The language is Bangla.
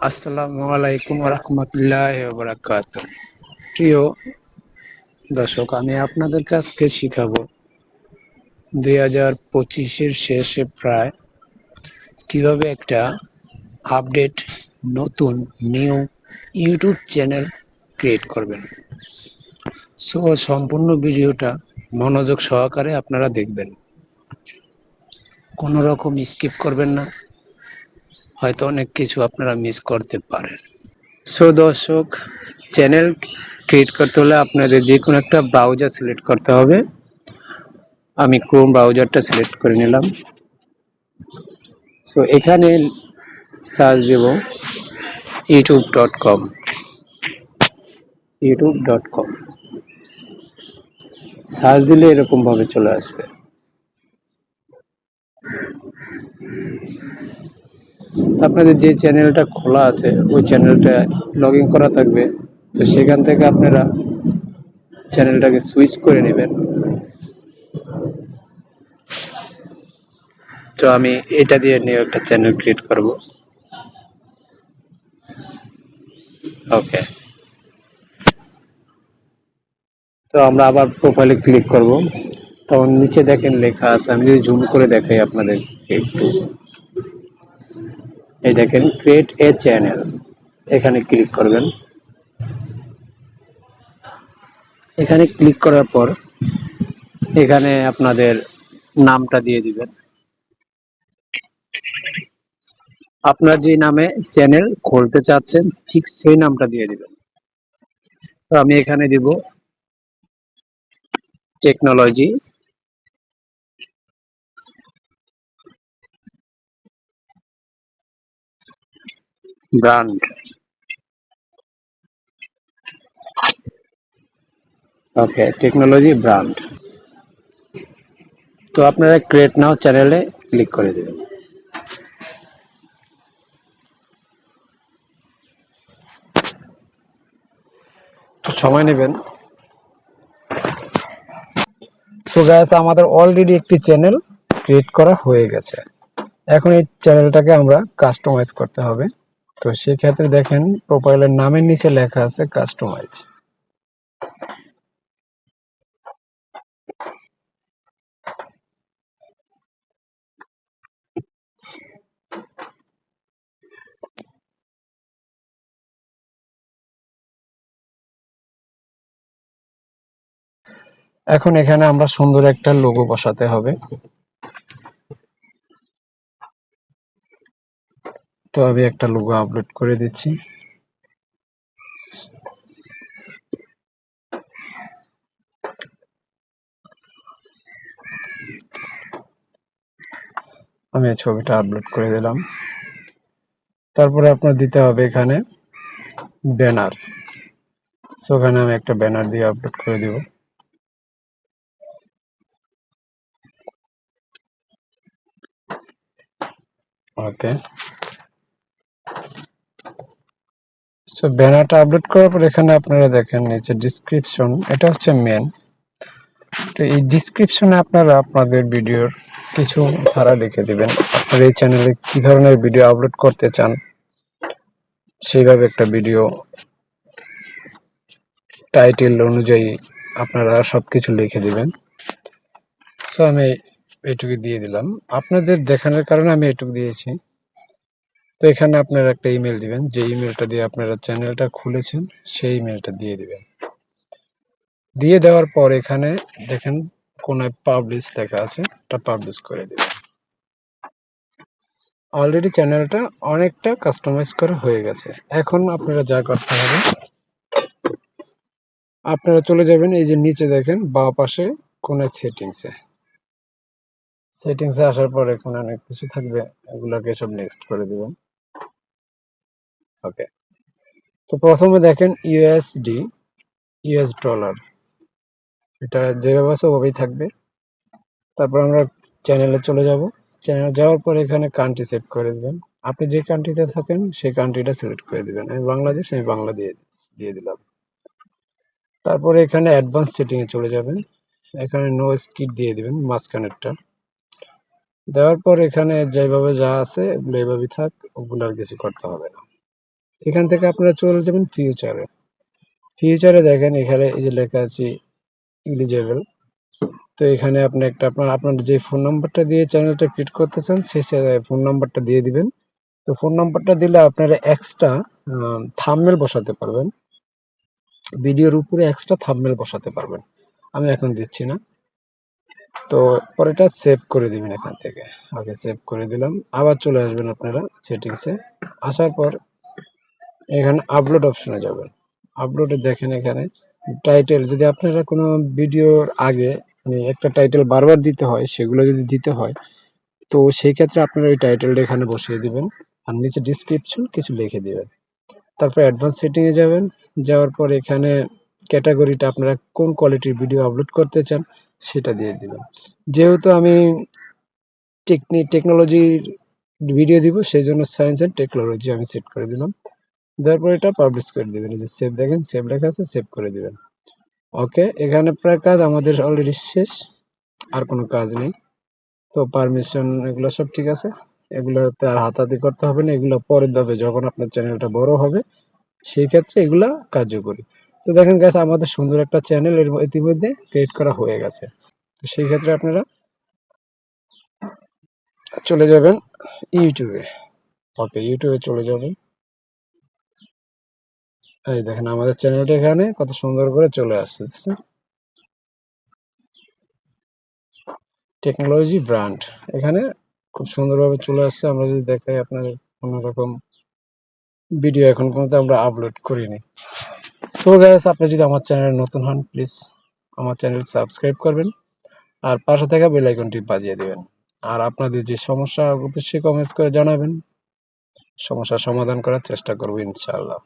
আসসালামু আলাইকুম রহমতুল্লাহ বারাকাত প্রিয় দর্শক, আমি আপনাদের কাছকে শিখাবো দুই হাজার পঁচিশের শেষে প্রায় কীভাবে একটা আপডেট, নতুন, নিউ ইউটিউব চ্যানেল ক্রিয়েট করবেন। সো, সম্পূর্ণ ভিডিওটা মনোযোগ সহকারে আপনারা দেখবেন। কোনো রকম স্কিপ করবেন না। হয়তো অনেক কিছু আপনারা মিস করতে পারেন। সো দর্শক চ্যানেল ক্রিয়েট করতে হলে আপনাদের যে কোনো একটা ব্রাউজার সিলেক্ট করতে হবে। আমি ক্রোম ব্রাউজারটা সিলেক্ট করে নিলাম। সো এখানে সার্চ দেব YouTube dot com YouTube dot com search দিলে এরকমভাবে চলে আসবে। আপনাদের যে চ্যানেলটা খোলা আছে, ওই চ্যানেলটা লগ করা থাকবে। তো সেখান থেকে আপনারা চ্যানেলটাকে সুইচ করে নেবেন। তো আমি এটা দিয়ে নিয়ে একটা চ্যানেল ক্রিয়েট করব। ওকে। তো আমরা আবার প্রোফাইলে ক্লিক করব। তখন নিচে দেখেন লেখা আছে, আমি যদি জুম করে দেখাই আপনাদের একটু। এই দেখেন ক্রিয়েট এ চ্যানেল এখানে ক্লিক করবেন। এখানে ক্লিক করার পর এখানে আপনাদের নামটা দিয়ে দিবেন। আপনার যে নামে চ্যানেল খুলতে চাচ্ছেন, ঠিক সেই নামটা দিয়ে দিবেন। তো আমি এখানে দিব technology brand okay technology brand তো আপনারা ক্রিয়েট নাও চ্যানেলে ক্লিক করে দেবেন। তো সময় নেবেন। সো গাইস আমাদের অলরেডি একটি চ্যানেল ক্রিয়েট করা হয়ে গেছে। এখন এই চ্যানেলটাকে আমরা কাস্টমাইজ করতে হবে। তো সেক্ষেত্রে দেখেন প্রোফাইলের নামের নিচে লেখা আছে কাস্টমাইজ। এখন এখানে আমরা সুন্দর একটা লোগো বসাতে হবে। তো আমি একটা লোগো আপলোড করে দিচ্ছি। আমি ছবিটা আপলোড করে দিলাম। তারপরে আপনার দিতে হবে এখানে ব্যানার সো এখানে আমি একটা ব্যানার দিয়ে আপলোড করে দিব। ওকে সো ব্যানারটা আপলোড করার পর এখানে আপনারা দেখেন নিচে ডিসক্রিপশন এটা হচ্ছে মেন তো এই ডিসক্রিপশনে আপনারা আপনাদের ভিডিওর কিছু ধারা লিখে দিবেন। আপনার এই চ্যানেলে কি ধরনের ভিডিও আপলোড করতে চান, সেইভাবে একটা ভিডিও টাইটেল অনুযায়ী আপনারা সব কিছু লিখে দিবেন। সো আমি এটুকু দিয়ে দিলাম। আপনাদের দেখানোর কারণে আমি এটুকু দিয়েছি। তো এখানে আপনারা একটা ইমেল দিবেন। যে ইমেলটা দিয়ে আপনারা চ্যানেলটা খুলেছেন, সেই ইমেলটা দিয়ে দিবেন। দিয়ে দেওয়ার পর এখানে দেখেন কোনায় পাবলিশ লেখা আছে এটা পাবলিশ করে দিবেন। অলরেডি চ্যানেলটা অনেকটা কাস্টমাইজ করা হয়ে গেছে। এখন আপনারা যা করতে হবে, আপনারা চলে যাবেন এই যে নিচে দেখেন, বা পাশে কোনায় সেটিংসে সেটিংসে আসার পর এখানে অনেক কিছু থাকবে, এগুলোকে সব নেক্সট করে দিবেন। ওকে তো প্রথমে দেখেন ইউএসডি ইউএস ডলার এটা যেভাবে আছে ওভাবেই থাকবে। তারপর আমরা চ্যানেলে চলে যাব। চ্যানেল যাওয়ার পর এখানে কান্ট্রি সেট করে দিবেন। আপনি যে কান্ট্রিতে থাকেন, সেই কান্ট্রিটা সিলেক্ট করে দিবেন। আমি বাংলাদেশ, আমি বাংলা দিয়ে দিয়ে দিলাম। তারপরে এখানে অ্যাডভান্স সেটিং এ চলে যাবেন। এখানে নো স্কিট দিয়ে দিবেন মাঝখানেরটা। দেওয়ার পর এখানে যেভাবে যা আছে, এগুলো এইভাবেই থাক, ওগুলো আর কিছু করতে হবে না। এখান থেকে আপনারা চলে যাবেন ফিউচারে ফিউচারে দেখেন এখানে এই যে লেখা আছে ইলিজেবল তো এখানে আপনি একটা আপনার আপনার যে ফোন নাম্বারটা দিয়ে চ্যানেলটা ক্রিয়েট করতে চান সেই ফোন নাম্বারটা দিয়ে দিবেন। তো ফোন নাম্বারটা দিলে আপনারা এক্সট্রা থামমেল বসাতে পারবেন। ভিডিওর উপরে এক্সট্রা থামমেল বসাতে পারবেন। আমি এখন দিচ্ছি না। তো পরেটা সেভ করে দিবেন এখান থেকে। ওকে সেভ করে দিলাম। আবার চলে আসবেন আপনারা সেটিংসে আসার পর এখানে আপলোড অপশনে যাবেন। আপলোডে দেখেন এখানে টাইটেল যদি আপনারা কোনো ভিডিওর আগে মানে একটা টাইটেল বারবার দিতে হয়, সেগুলো যদি দিতে হয়, তো সেই ক্ষেত্রে আপনারা ওই টাইটেলটা এখানে বসিয়ে দিবেন আর নিচে ডিসক্রিপশন কিছু লিখে দিবেন। তারপর অ্যাডভান্স সেটিংয়ে যাবেন, যাওয়ার পর এখানে ক্যাটাগরিটা আপনারা কোন কোয়ালিটির ভিডিও আপলোড করতে চান সেটা দিয়ে দিবেন। যেহেতু আমি টেকনি টেকনোলজির ভিডিও দিব, সেই জন্য সায়েন্স অ্যান্ড টেকনোলজি আমি সেট করে দিলাম। দেওয়ার পর এটা পাবলিশ করে দিবেন, এই যে সেভ দেখেন সেভ লেখা আছে সেভ করে দিবেন। ওকে এখানে প্রায় কাজ আমাদের অলরেডি শেষ, আর কোনো কাজ নেই। তো পারমিশন এগুলো সব ঠিক আছে, এগুলোতে আর হাতাহাতি করতে হবে না, এগুলো পরের ধাপে যখন আপনার চ্যানেলটা বড় হবে, সেই ক্ষেত্রে এগুলা কার্যকরী। তো দেখেন গেছে আমাদের সুন্দর একটা চ্যানেল এর ইতিমধ্যে ক্রিয়েট করা হয়ে গেছে। তো সেই ক্ষেত্রে আপনারা চলে যাবেন ইউটিউবে ওকে ইউটিউবে চলে যাবেন। এই দেখেন, আমাদের চ্যানেলটা এখানে কত সুন্দর করে চলে আসছে দেখছেন টেকনোলজি ব্র্যান্ড এখানে খুব সুন্দরভাবে চলে আসছে। আমরা যদি দেখাই আপনার কোনো রকম ভিডিও এখন পর্যন্ত আমরা আপলোড করিনি। সো গ্যাস আপনি যদি আমার চ্যানেলে নতুন হন প্লিজ আমার চ্যানেল সাবস্ক্রাইব করবেন আর পাশে থাকা বেল আইকনটি বাজিয়ে দেবেন। আর আপনাদের যে সমস্যা, অবশ্যই কমেন্টস করে জানাবেন। সমস্যার সমাধান করার চেষ্টা করব, ইনশাআল্লাহ।